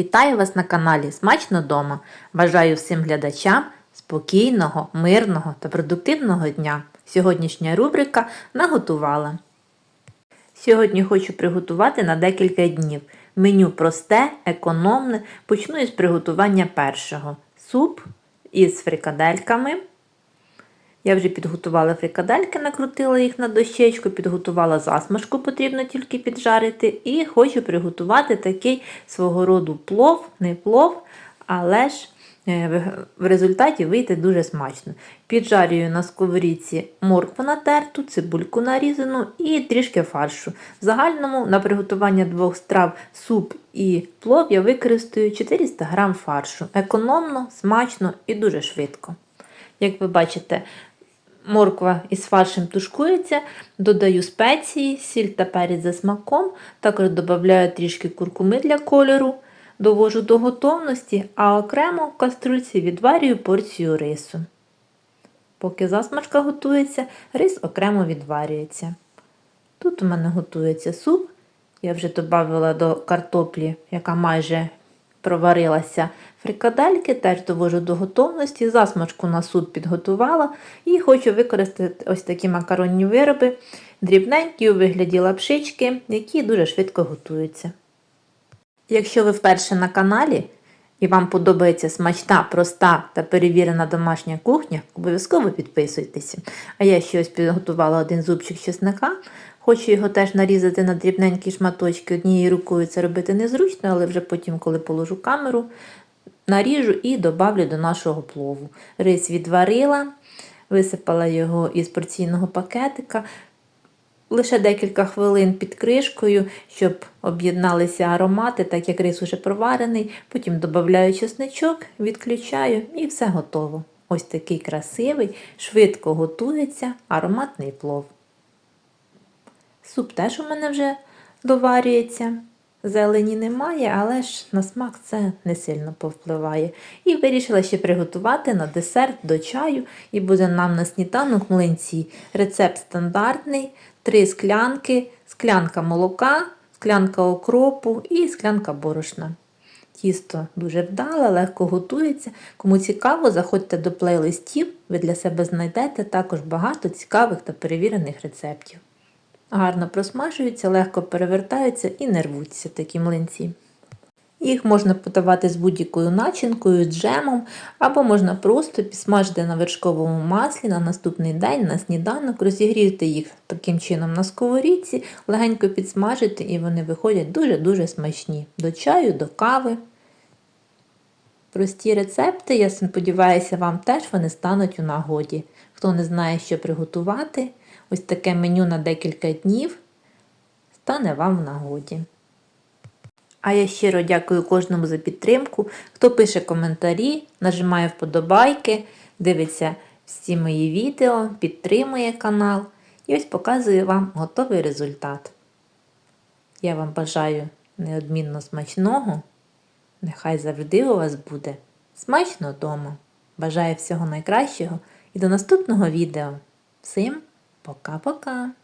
Вітаю вас на каналі Смачно дома. Бажаю всім глядачам спокійного, мирного та продуктивного дня. Сьогоднішня рубрика наготувала. Сьогодні хочу приготувати на декілька днів. Меню просте, економне. Почну із приготування першого. Суп із фрикадельками. Я вже підготувала фрикадельки, накрутила їх на дощечку, підготувала засмажку, потрібно тільки піджарити. І хочу приготувати такий свого роду плов, не плов, але ж е, в- результаті вийде дуже смачно. Піджарюю на сковорідці моркву натерту, цибульку нарізану і трішки фаршу. В загальному на приготування двох страв суп і плов я використаю 400 г фаршу. Економно, смачно і дуже швидко. Як ви бачите, морква із фаршем тушкується, додаю спеції, сіль та перець за смаком, також додаю трішки куркуми для кольору, довожу до готовності, а окремо в каструльці відварюю порцію рису. Поки засмажка готується, рис окремо відварюється. Тут у мене готується суп. Я вже додала до картоплі, яка майже проварилася фрикадельки, теж довожу до готовності. Засмажку на суп підготувала і хочу використати ось такі макаронні вироби, дрібненькі у вигляді лапшички, які дуже швидко готуються. Якщо ви вперше на каналі і вам подобається смачна, проста та перевірена домашня кухня, обов'язково підписуйтеся. А я ще ось підготувала один зубчик чесника. Хочу його теж нарізати на дрібненькі шматочки. Однією рукою це робити незручно, але вже потім, коли положу камеру, наріжу і добавлю до нашого плову. Рис відварила, висипала його із порційного пакетика. Лише декілька хвилин під кришкою, щоб об'єдналися аромати, так як рис уже проварений. Потім додаю чесничок, відключаю і все готово. Ось такий красивий, швидко готується ароматний плов. Суп теж у мене вже доварюється. Зелені немає, але ж на смак це не сильно повпливає. І вирішила ще приготувати на десерт до чаю, і буде нам на сніданок млинці. Рецепт стандартний: три склянки, склянка молока, склянка окропу і склянка борошна. Тісто дуже вдале, легко готується. Кому цікаво, заходьте до плейлистів, ви для себе знайдете також багато цікавих та перевірених рецептів. Гарно просмажуються, легко перевертаються і не рвуться такі млинці. Їх можна подавати з будь-якою начинкою, джемом, або можна просто підсмажити на вершковому маслі на наступний день на сніданок, розігріти їх таким чином на сковорідці, легенько підсмажити, і вони виходять дуже-дуже смачні. До чаю, до кави. Прості рецепти, я сподіваюся, вам теж вони стануть у нагоді. Хто не знає, що приготувати, ось таке меню на декілька днів стане вам в нагоді. А я щиро дякую кожному за підтримку, хто пише коментарі, нажимає вподобайки, дивиться всі мої відео, підтримує канал і ось показую вам готовий результат. Я вам бажаю неодмінно смачного. Нехай завжди у вас буде смачно вдома. Бажаю всього найкращого і до наступного відео. Всім пока-пока!